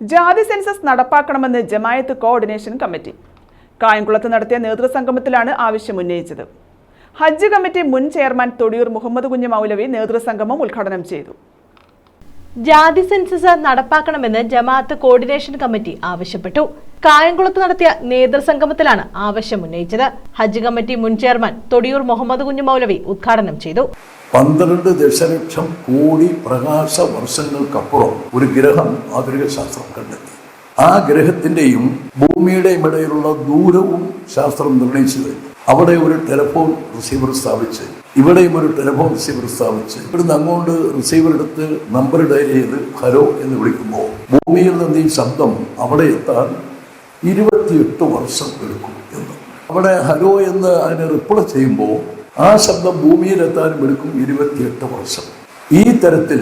ജാതി സെൻസസ് നടപ്പാക്കണമെന്ന് Jamaat coordination committee. കായംകുളത്ത് നടത്തിയ നേതൃസംഗമത്തിലാണ് ആവശ്യം ഉന്നയിച്ചത്. ഹജ്ജ് കമ്മിറ്റി മുൻ ചെയർമാൻ തൊടിയൂർ മുഹമ്മദ് കുഞ്ഞ് മൗലവി നേതൃസംഗമം ഉദ്ഘാടനം ചെയ്തു. ജാതി സെൻസസ് നടപ്പാക്കണമെന്ന് ജമാഅത്ത് കോർഡിനേഷൻ കമ്മിറ്റി ആവശ്യപ്പെട്ടു. കായംകുളത്ത് നടത്തിയ നേതൃസംഗമത്തിലാണ് ആവശ്യം ഉന്നയിച്ചത്. ഹജ്ജ് കമ്മിറ്റി മുൻ ചെയർമാൻ തൊടിയൂർ മുഹമ്മദ് കുഞ്ഞു മൗലവി ഉദ്ഘാടനം ചെയ്തു. പന്ത്രണ്ട് ദശലക്ഷം കോടി പ്രകാശ വർഷങ്ങൾക്കപ്പുറം ഒരു ഗ്രഹം ആധുനിക ശാസ്ത്രം കണ്ടെത്തി. ആ ഗ്രഹത്തിന്റെയും ഭൂമിയുടെയും ഇടയിലുള്ള ദൂരവും ശാസ്ത്രം നിർണയിച്ചു അവിടെ ഒരു ടെലഫോൺ റിസീവർ സ്ഥാപിച്ച് ഇവിടെയും ഒരു ടെലിഫോൺ റിസീവർ സ്ഥാപിച്ച് ഇവിടുന്ന് അങ്ങോട്ട് റിസീവർ എടുത്ത് നമ്പർ ഡയൽ ചെയ്ത് ഹലോ എന്ന് വിളിക്കുമ്പോൾ ഭൂമിയിൽ നിന്ന് ഈ ശബ്ദം അവിടെ എത്താൻ ഇരുപത്തിയെട്ട് വർഷം എടുക്കും എന്ന്. അവിടെ ഹലോ എന്ന് അതിനെ റിപ്ലൈ ചെയ്യുമ്പോൾ ആ ശബ്ദം ഭൂമിയിലെത്താനും എടുക്കും ഇരുപത്തിയെട്ട് വർഷം. ഈ തരത്തിൽ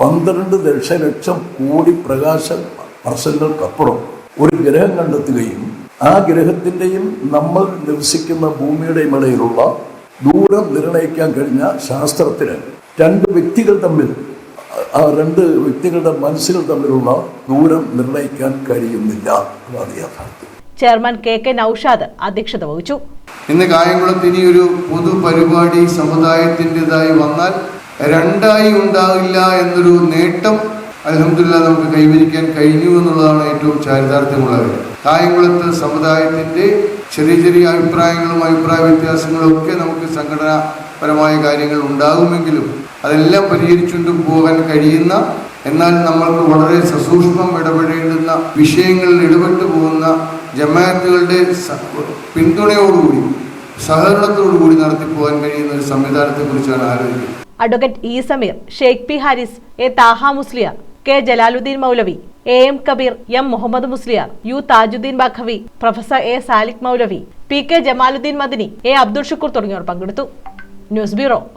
പന്ത്രണ്ട് ദശലക്ഷം കോടി പ്രകാശ വർഷങ്ങൾക്കപ്പുറം ഒരു ഗ്രഹം കണ്ടെത്തുകയും ആ ഗ്രഹത്തിന്റെയും നമ്മൾ നിവസിക്കുന്ന ഭൂമിയുടെയും ഇടയിലുള്ള ദൂരം നിർണയിക്കാൻ കഴിഞ്ഞ ശാസ്ത്രത്തിന് രണ്ട് വ്യക്തികൾ തമ്മിൽ ആ രണ്ട് വ്യക്തികളുടെ മനസ്സുകൾ തമ്മിലുള്ള ദൂരം നിർണയിക്കാൻ കഴിയുന്നില്ല യാഥാർത്ഥ്യം. ചെയർമാൻ കെ കെ നൌഷാദ് അധ്യക്ഷത വഹിച്ചു. ഇന്ന് കായംകുളത്ത് ഇനി ഒരു പൊതു പരിപാടി സമുദായത്തിന്റെതായി വന്നാൽ രണ്ടായി ഉണ്ടാകില്ല എന്നൊരു നേട്ടം അലഹമില്ല നമുക്ക് കൈവരിക്കാൻ കഴിഞ്ഞു എന്നുള്ളതാണ് ഏറ്റവും ചാരിതാർത്ഥ്യമുള്ള കാര്യം കായംകുളത്ത് സമുദായത്തിന്റെ ചെറിയ ചെറിയ അഭിപ്രായങ്ങളും അഭിപ്രായ വ്യത്യാസങ്ങളും ഒക്കെ നമുക്ക് സംഘടനാപരമായ കാര്യങ്ങൾ ഉണ്ടാകുമെങ്കിലും അതെല്ലാം പരിഹരിച്ചുകൊണ്ട് പോകാൻ കഴിയുന്ന എന്നാൽ നമ്മൾക്ക് വളരെ സസൂക്ഷ്മം ഇടപെടേണ്ടുന്ന വിഷയങ്ങളിൽ ഇടപെട്ടു പോകുന്ന ജമാഅത്തുകളുടെ പിന്തുണയോടുകൂടി സഹകരണത്തോടുകൂടി നടത്തിപ്പോകാൻ കഴിയുന്ന ഒരു സംവിധാനത്തെക്കുറിച്ചാണ് ആലോചിക്കുന്നത്. Advocate E Sameer Sheikh P Haris A Thaha Musliyar. K Jalaluddin Maulavi A M Kabeer M Muhammad Musliyar U Thajudheen Baqavi professor A Salik Maulavi P K Jamaluddin Madani A Abdul Shukkur തുടങ്ങിയവർ പങ്കെടുത്തു. News bureau.